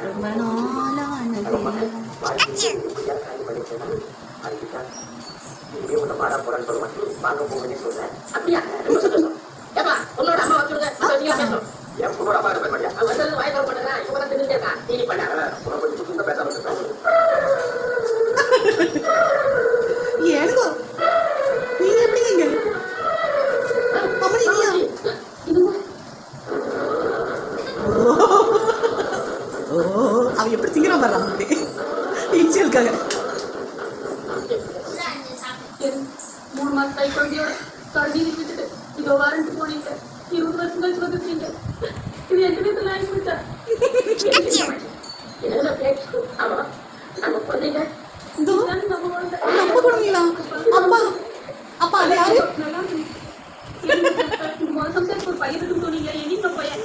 ரொம்ப நாளானது நீங்க ஏனுங்க நீங்க எப்படிங்க இங்க அப்படி இல்லையா ஓ அவன் எப்படி திங்கிறான் பாரு அப்படி. இன்சியலுக்காக மூணு மாசம் கை குழந்தையோட கருதி விட்டுட்டு இதோ வாரண்ட் போனீங்க. இருபது வருஷம் கழிச்சு வந்துட்டீங்க. இது எங்க வீட்டுல ஆகி பேச்சு? ஆமா நம்ம குழந்தைங்க. நம்ம குழந்தை. நம்ம குழந்தைங்களா? அப்பா அப்பா அது யாரு? நல்லா இருக்கு. இந்த மாசம் சேர்த்து ஒரு பையன் இருக்கு சொன்னீங்க. எங்க பையன்